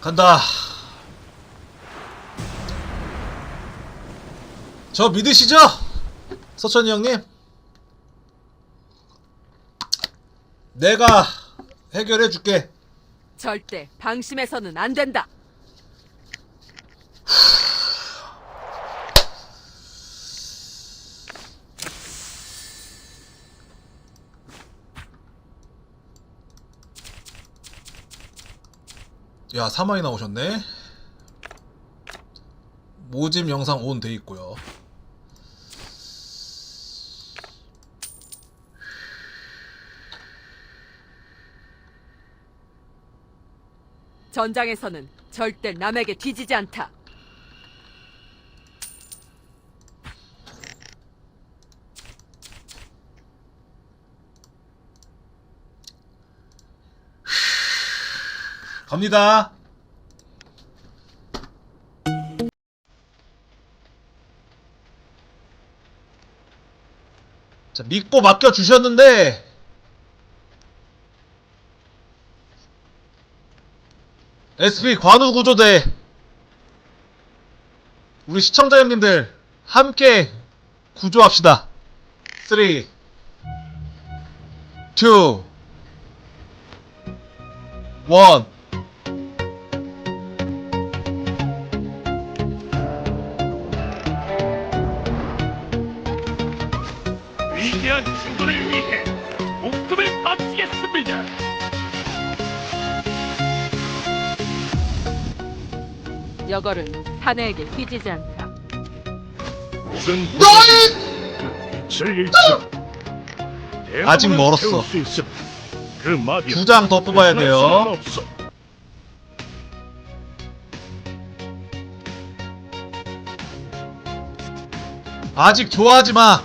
간다. 저 믿으시죠? 서천이 형님? 내가 해결해 줄게. 절대 방심해서는 안 된다. 야, 사망이 나오셨네. 모집 영상 온 돼 있고요. 전장에서는 절대 남에게 뒤지지 않다. 갑니다. 자, 믿고 맡겨 주셨는데 SP 관우 구조대 우리 시청자 형님들 함께 구조합시다. 3 2 1 여걸은 사내에게 뒤지지 않다. 빛을 잃지 아직 멀었어. 그 마비 두장 더 뽑아야 돼요. 아직 좋아하지 마.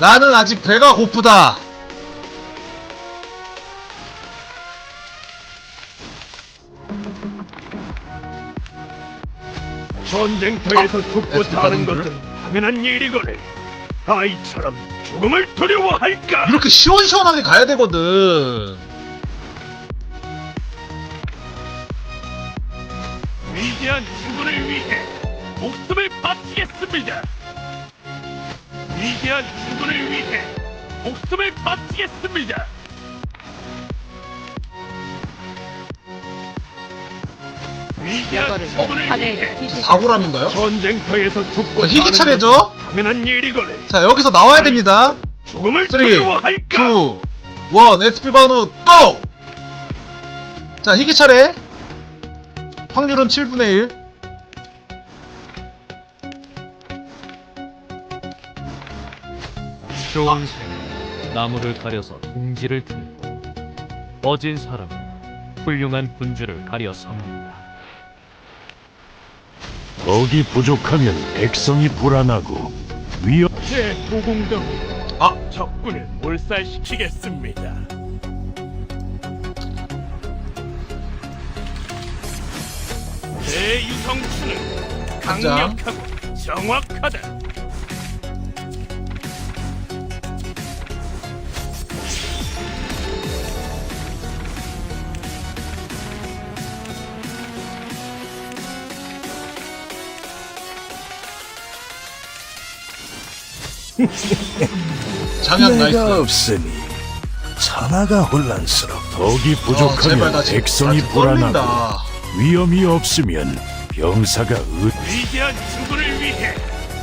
나는 아직 배가 고프다. 전쟁터에서 죽고 사는? 것은 당연한 일이거늘. 아이처럼 죽음을 두려워할까? 이렇게 시원시원하게 가야 되거든. 위대한 친구를 위해 목숨을 바치겠습니다. 위대한 친구를 위해 목숨을 바치겠습니다. 위해 뒤지지 사고람인가요? 전쟁터에서 죽고 자, 희귀 사는 차례죠? 당연한. 자, 여기서 나와야 됩니다. 죽음을 3, 2, 1, 두려워할까? SP 반우, 고! 자, 희귀 차례. 확률은 7분의 1. 좋은 새 나무를 가려서 둥지를 들고 어진 사람은 훌륭한 군주를 가려 섬 덕이 부족하면 백성이 불안하고 위험 제 도공덕 아, 적군을 몰살시키겠습니다. 제 유성추는 가자. 강력하고 정확하다. 장양 나이스. 내가 없으니 천하가 혼란스럽 덕이 어, 제발 부족하면 나 지금 백성이 나 지금 불안하고 떨린다. 위험이 없으면 병사가 의 위대한 친구를 위해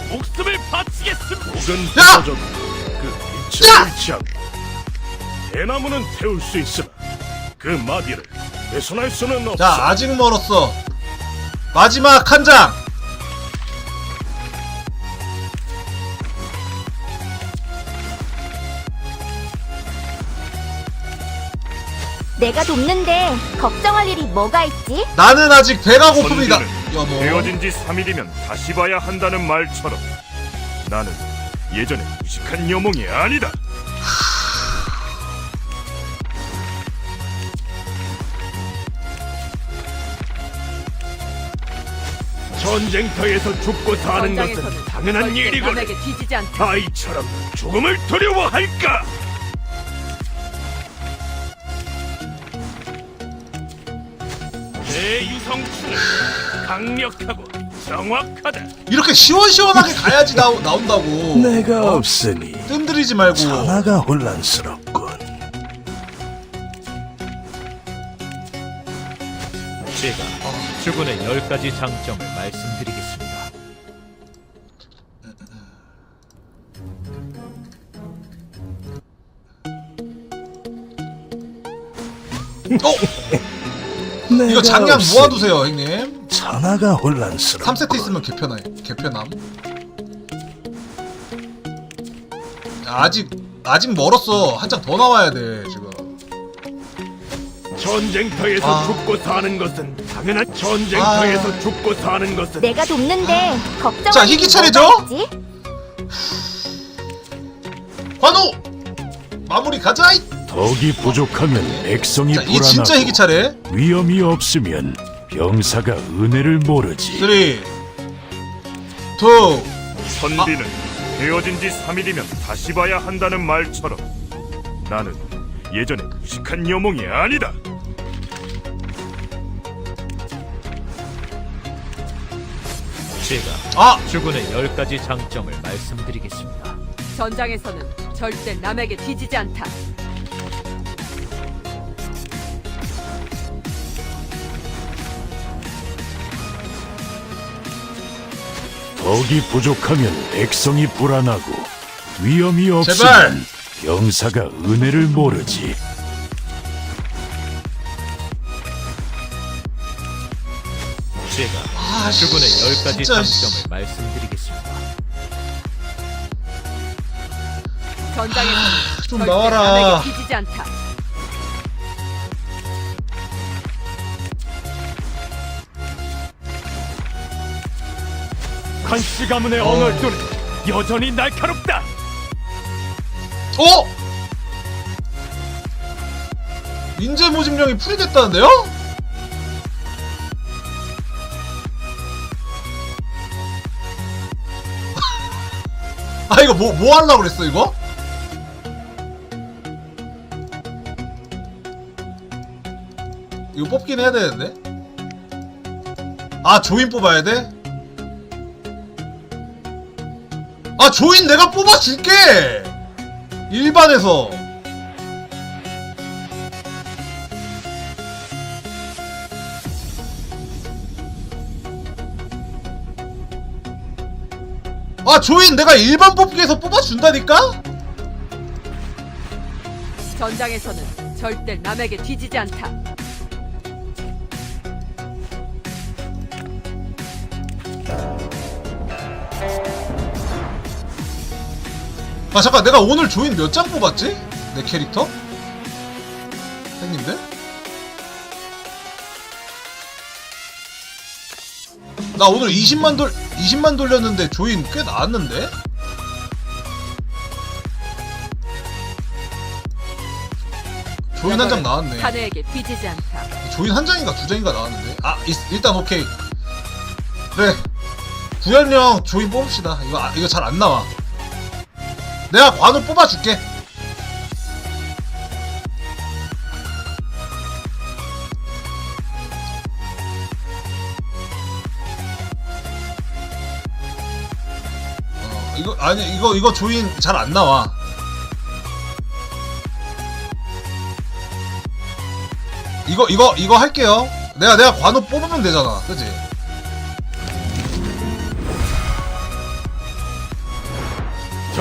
목숨을 바치겠습니다. 혹은 야! 부서져도 그 빛을 야! 잃지 않고 대나무는 태울 수 있으나 그 마비를 훼손할 수는 없어. 자, 아직 멀었어. 마지막 한 장. 내가 돕는데 걱정할 일이 뭐가 있지? 나는 아직 배가 고픕니다. 선비는 여보. 헤어진 지 3일이면 다시 봐야 한다는 말처럼 나는 예전에 무식한 여몽이 아니다. 전쟁터에서 죽고 사는 것은 당연한 일이거든. 남에게 뒤지지 않다. 아이처럼 죽음을 두려워할까? 내 유성추는 강력하고 정확하다. 이렇게 시원시원하게 가야지 나, 나온다고 내가 어? 없으니 뜸들이지 말고 천하가 혼란스럽군. 제가 주군의 열 가지 장점을 말씀드리겠습니다. 어? 내가 이거 장량 모아두세요 형님 천하가 혼란스럽군. 3세트 있으면 개편해 개편함 아직 아직 멀었어 한장 더 나와야 돼 지금 전쟁터에서 아. 죽고 사는 것은 당연한 전쟁터에서 아. 죽고 사는 것은 내가 돕는데 걱정할 자, 일이 희귀 차례죠? 관우 마무리 가자 이. 덕이 부족하면 백성이 자, 이게 진짜 희귀 불안하고 차례 위험이 없으면 병사가 은혜를 모르지. 3 2 선비는 헤어진 지 3일이면 다시 봐야 한다는 말처럼 나는 예전에 무식한 여몽이 아니다. 제가 아! 주군의 열 가지 장점을 말씀드리겠습니다. 전장에서는 절대 남에게 뒤지지 않다. 덕이 부족하면 백성이 불안하고 위험이! 없으면 병사가 은혜를 모르지. 제가 아, 주군의 열 가지 진짜, 장점을 말씀드리겠습니다. 전장에서는 좀 절대 나와라. 남에게 뒤지지 않다. 간씨 가문의 언얼도는 여전히 날카롭다. 어? 인재 모집령이 풀이됐다는데요? 아 이거 뭐뭐 하려고 그랬어 이거? 이거 뽑긴 해야 되는데 아 조인 뽑아야 돼? 아 조인 내가 뽑아줄게 일반에서 아 조인 내가 일반 뽑기에서 뽑아준다니까? 전장에서는 절대 남에게 뒤지지 않다. 아 잠깐 내가 오늘 조인 몇 장 뽑았지? 내 캐릭터? 형님들? 나 오늘 20만 돌 20만 돌렸는데 조인 꽤 나왔는데? 조인 한 장 나왔네. 사내에게 뒤지지 않다. 조인 한 장인가 두 장인가 나왔는데 아 이- 일단 오케이 그래 구현령 조인 뽑읍시다 이거 아- 이거 잘 안 나와 내가 관우 뽑아줄게 어 이거 아니 이거 이거 조인 잘 안 나와 이거 이거 이거 할게요. 내가 내가 관우 뽑으면 되잖아, 그지?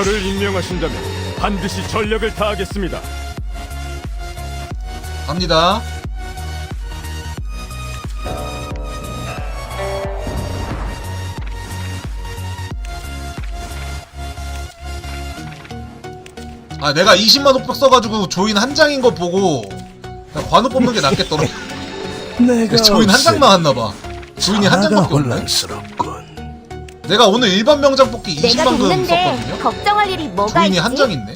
저를 임명하신다면 반드시 전력을 다하겠습니다. 갑니다. 아 내가 20만 호박 써가지고 조인 한 장인 거 보고 그냥 관우 뽑는 게 낫겠더라. 내가 조인 한장 없으니 나왔나봐. 조인이 한 장밖에 없네. 혼란스럽군. 내가 오늘 일반 명장 뽑기 내가 20만 금 썼거든요. 걱정할 일이 뭐가 조인이 있지? 한 장 있네.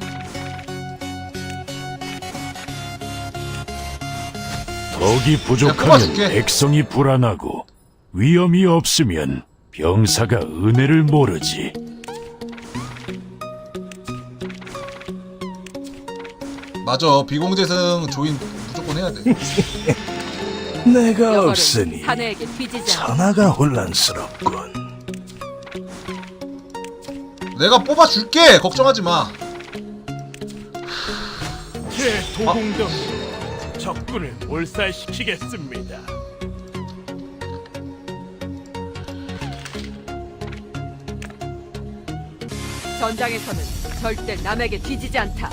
덕이 부족하면 뽑아줄게. 백성이 불안하고 위험이 없으면 병사가 은혜를 모르지. 맞아 비공재승 조인 무조건 해야 돼 내가 없으니 사내에게 뒤지지 않다. 천하가 혼란스럽군. 내가 뽑아줄게 걱정하지 마제 도공덕 적군을 몰살시키겠습니다. 전장에서는 절대 남에게 뒤지지 않다.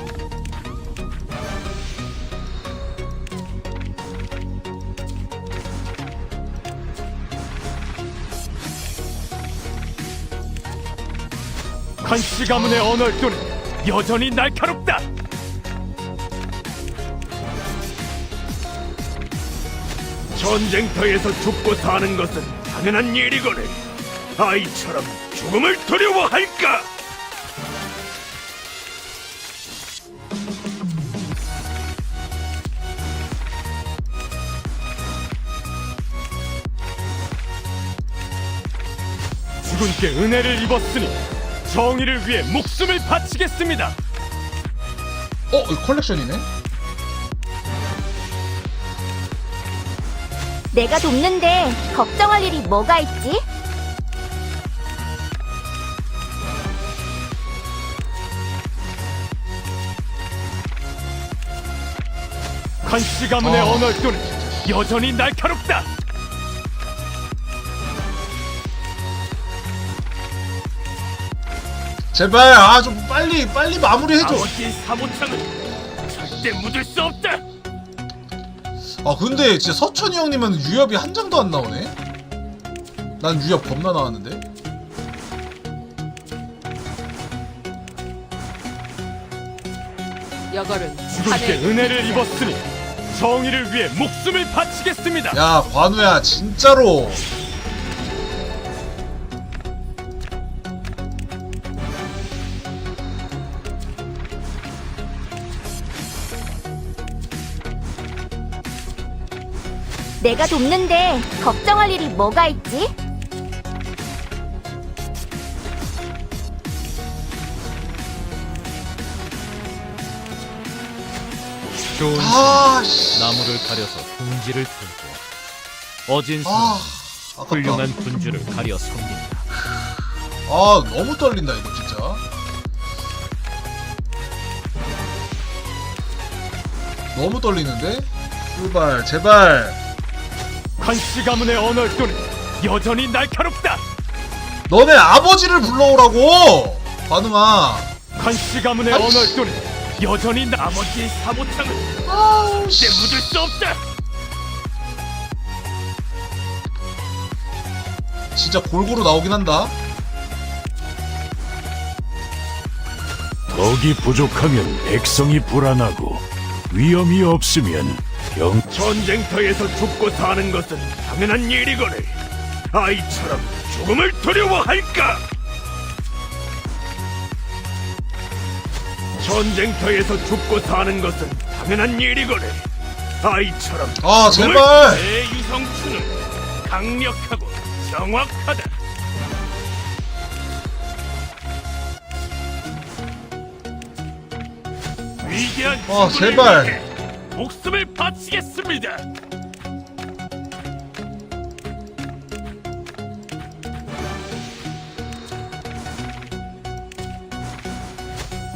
간씨 가문의 언얼도는 여전히 날카롭다. 전쟁터에서 죽고 사는 것은 당연한 일이거늘 아이처럼 죽음을 두려워할까? 주군께 은혜를 입었으니 정의를 위해 목숨을 바치겠습니다. 어? 이거 컬렉션이네? 내가 돕는데 걱정할 일이 뭐가 있지? 간씨 가문의 아. 언얼도는 여전히 날카롭다. 제발 아 좀 빨리 빨리 마무리해줘 아버지의 사모창은 절대 묻을 수 없다. 아 근데 진짜 서천이 형님은 유협이 한 장도 안 나오네 난 유협 겁나 나왔는데 여걸은 사내에게 은혜를 입었으니 정의를 위해 목숨을 바치겠습니다. 야 관우야 진짜로 내가 돕는데 걱정할 일이 뭐가 있지? 좋은 아 씨. 나무를 가려서 둥지를 틀고 어진 사람 아 아깝다. 훌륭한 군주를 가려 섬긴다. 아 너무 떨린다 이거 진짜. 너무 떨리는데? 제발 제발 간씨 가문의 언얼도는 여전히 날카롭다. 너네 아버지를 불러오라고 관우아 간씨 가문의 아이씨. 언얼도는 여전히 나- 아버지의 사모창은 아우 절대 씨 묻을 수 없다. 진짜 골고루 나오긴 한다 덕이 부족하면 백성이 불안하고 위험이 없으면 병 전쟁터에서 죽고 사는 것은 당연한 일이거늘. 아이처럼 죽음을 두려워할까? 전쟁터에서 죽고 사는 것은 당연한 일이거늘. 아이처럼 아 죽음을- 제발! 내 유성추는 강력하고 정확하다. 위대한 아, 죽음을 제발. 위해 목숨을 바치겠습니다.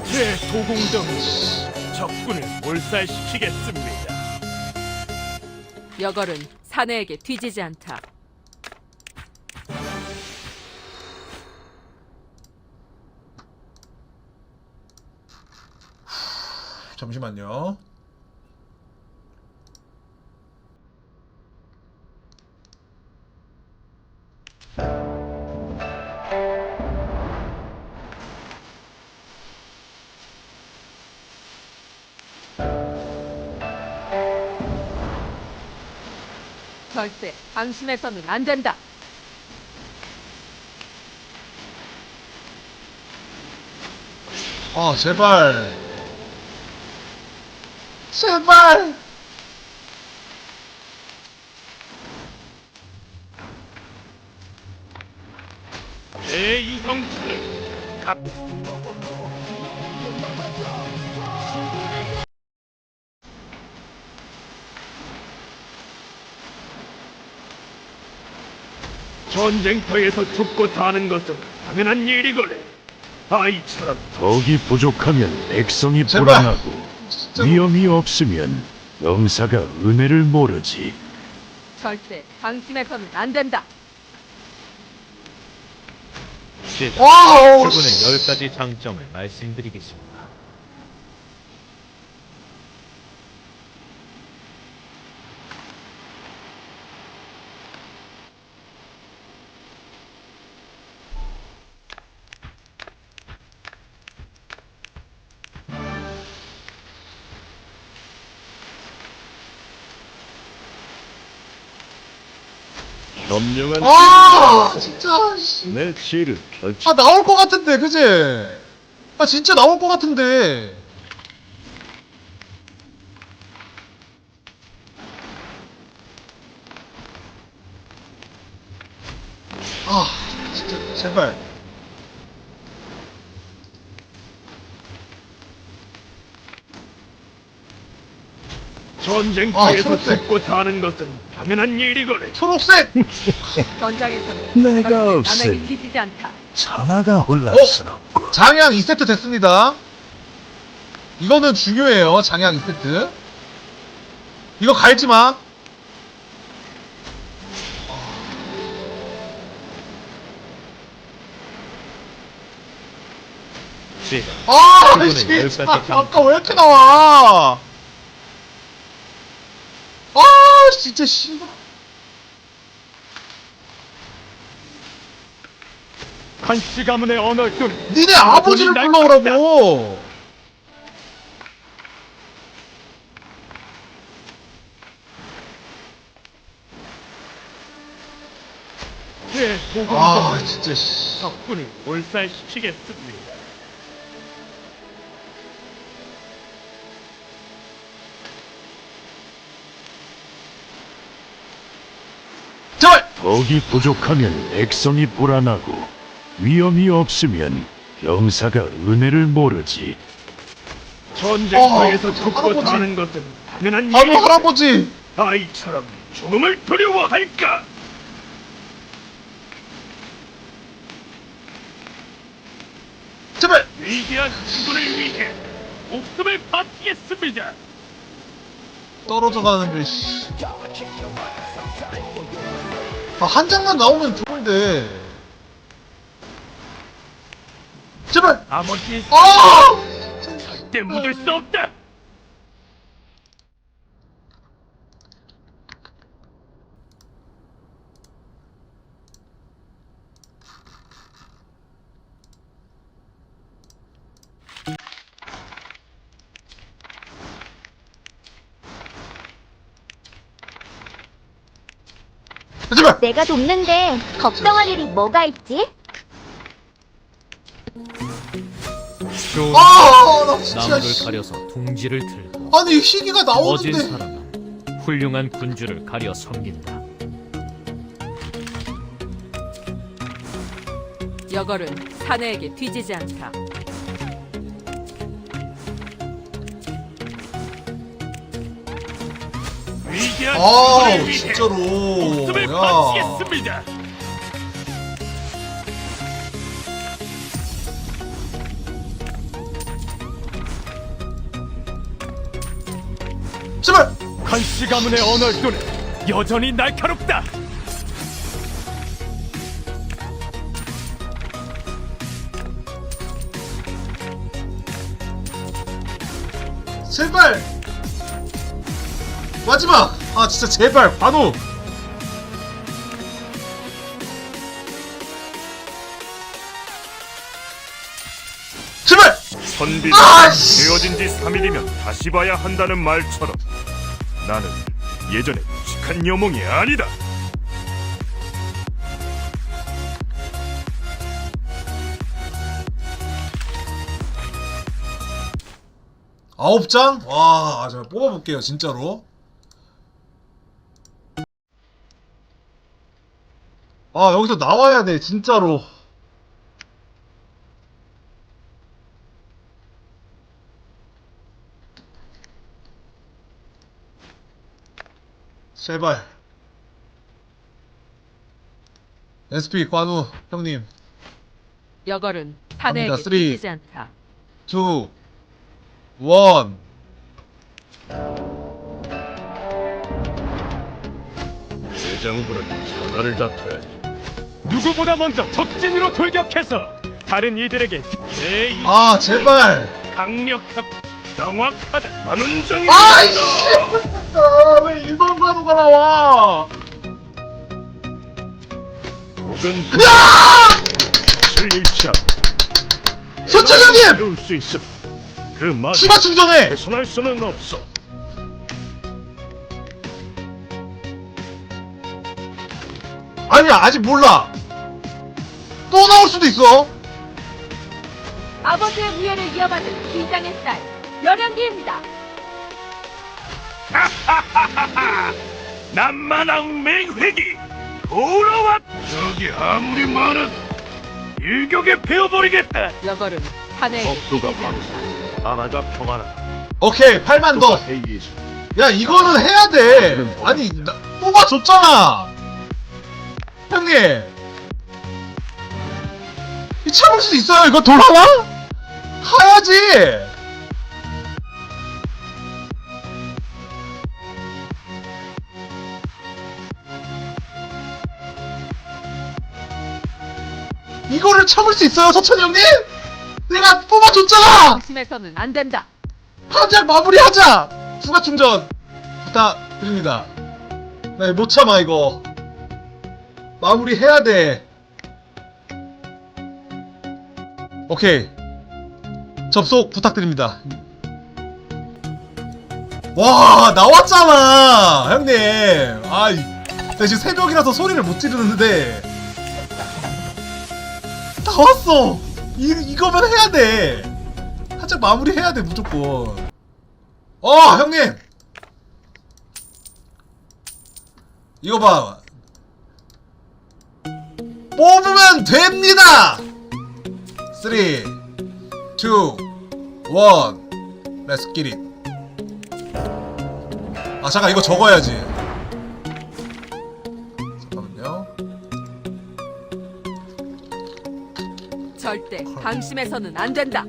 제 도공덕은 적군을 몰살시키겠습니다. 여걸은 사내에게 뒤지지 않다. 잠시만요 절대 안심해서는 안 된다. 아 제발 제발 내 전쟁터에서 죽고 사는 것은 당연한 일이거래. 아이처럼 덕이 부족하면 백성이 제발. 불안하고 진짜 위험이 없으면 병사가 은혜를 모르지. 절대 방심해서는 안 된다. 시작. 와우 출근의 10가지 장점을 말씀드리겠습니다. 현명한 아 진짜 씨. 내 펼치 아 나올 것 같은데 그지? 아 진짜 나올 것 같은데 아 진짜 제발 아, 전쟁터에서 초록색. 죽고 사는 것은 당연한 일이거래. 초록색 전장에서는 내가 없으니. 남에게 뒤지지 않다. 천하가 혼란스럽고 장양 2세트 됐습니다 이거는 중요해요 장양 2세트 이거 갈지마 시작. 아 출근은 진짜 여기까지 장- 아까 왜 이렇게 나와 아 진짜 씨발 한시 가문의 언어들 니네 아버지를 불러오라고. 제아 진짜 씨. 덕분에 몰살시키겠습니다. 덕이 부족하면 백성이 불안하고 위험이 없으면 병사가 은혜를 모르지. 전쟁터에서 어, 죽고 할아버지. 사는 것은 당연한 바로. 할아버지 아이처럼 죽음을 두려워할까? 제발 위대한 지구를 위해 목숨을 바치겠습니다. 떨어져 가는데 씨. 아, 한 장만 나오면 좋은데. 제발. 아버지의 아! 절대 묻을 수 없다. 내가 돕는데 걱정할 일이 뭐가 있지? 좋은 아나 진짜 나무를 씨. 가려서 둥지를 틀고 아니 희귀가 어진 나오는데 사람은 훌륭한 군주를 가려 섬긴다. 여걸은 사내에게 뒤지지 않다. 위대한 위해 진짜로. 목숨을 야. 바치겠습니다. 제발! 한시 가문의 언어들은 여전히 날카롭다. 제발! 마지막 아 진짜 제발 관우 제발 선비는 아, 씨. 되어진 지 3일이면 다시 봐야 한다는 말처럼 나는 예전에 무식한 여몽이 아니다. 아홉 장? 와, 제가 뽑아볼게요, 진짜로. 아, 여기서 나와야 돼, 진짜로. 제발. SP 관우 형님 여걸은 사내에게 갑니다. 쓰리. 뒤지지 않다. 2 1 대장부는 전화를 다퉈야지. 누구보다 먼저 적진으로 돌격해서 다른 이들에게 내아 제발. 강력하고 정확하다. 만운정이 아이씨. 아왜 일반 관우가 나와? 혹은 야! 슬일차 서천 형님! 배울 수 있음. 그말 추가 충전해! 개선할 수는 없어. 아니야 아직 몰라. 또 나올 수도 있어. 아버지의 무예를 이어받은 기장의 딸 연영기입니다. 남만왕 맹획이 돌아왔 저기 아무리 많은 일격에 베어버리겠다. 여걸은 사내에게 법도가 않다. 나라가 평안하다. 오케이 8만 더. 회의에서. 야 이거는 해야 돼. 아니 나, 뽑아줬잖아 형님! 이 참을 수 있어요? 이거 돌아와? 가야지! 이거를 참을 수 있어요 서천이 형님? 내가 뽑아줬잖아! 방심해서는 안 된다. 하자 마무리하자! 추가 충전 부탁드립니다. 네 못 참아 이거 마무리 해야 돼. 오케이. 접속 부탁드립니다. 와 나왔잖아 형님. 아이 나 지금 새벽이라서 소리를 못 지르는데. 나왔어. 이, 이거면 해야 돼. 살짝 마무리 해야 돼 무조건. 어 형님. 이거 봐. 뽑으면 됩니다. 3, 2, 1, Let's get it. 아 잠깐 이거 적어야지. 잠깐만요. 절대 방심해서는 안 된다.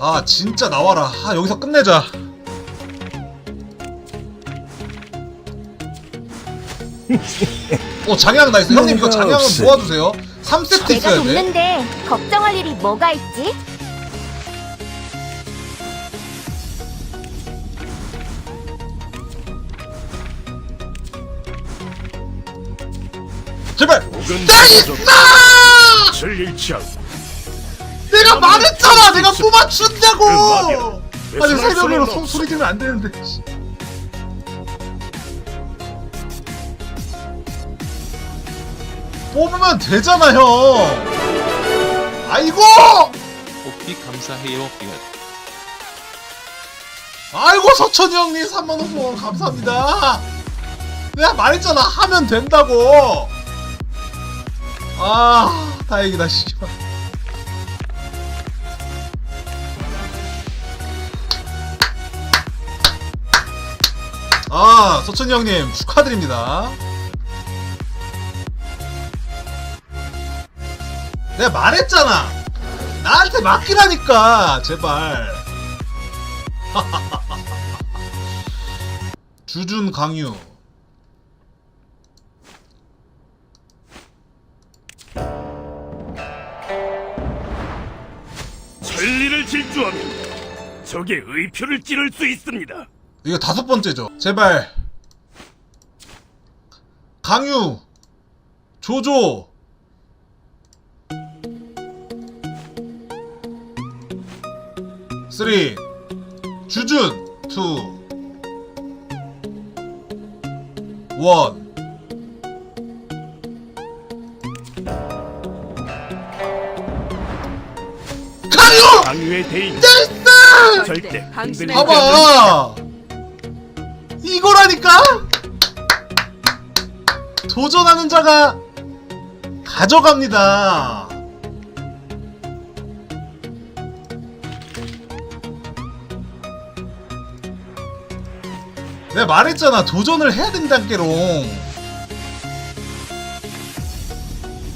아 진짜 나와라. 아 여기서 끝내자. 어 장양 나이스. 형님 이거 장양은 없어. 모아두세요. 3세트 내가 있어야 돼. 돕는데 걱정할 일이 뭐가 있지? 제발. 나이스! 슬일차 내가 말했잖아. 내가 그 뽑아준다고. 말이야. 아니 새벽으로 소. 소리 지르면 안 되는데. 뽑으면 되잖아 형. 아이고. 복귀 감사해요. 빙을. 아이고 서천이 형님 3만원 후원 감사합니다 내가 말했잖아 하면 된다고 아 다행이다 씨발 아 서천이 형님 축하드립니다 내가 말했잖아. 나한테 맡기라니까 제발. 주준 강유. 천리를 질주하면 적의 의표를 찌를 수 있습니다. 이거 다섯 번째죠. 제발. 강유. 조조 쓰리 주준 투 원. 강유! 강유의 대인 됐어! 절대. 흔들리지 봐봐 이거라니까 도전하는 자가 가져갑니다 내가 말했잖아. 도전을 해야 된다는 게롱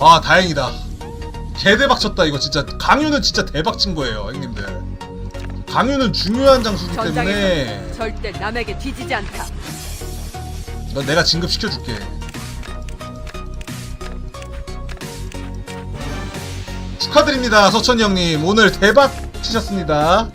아 다행이다. 개대박 쳤다 이거 진짜. 강유는 진짜 대박 친 거예요 형님들. 강유는 중요한 장수기 때문에. 절대 남에게 뒤지지 않다. 넌 내가 진급시켜줄게. 축하드립니다 서천이 형님. 오늘 대박 치셨습니다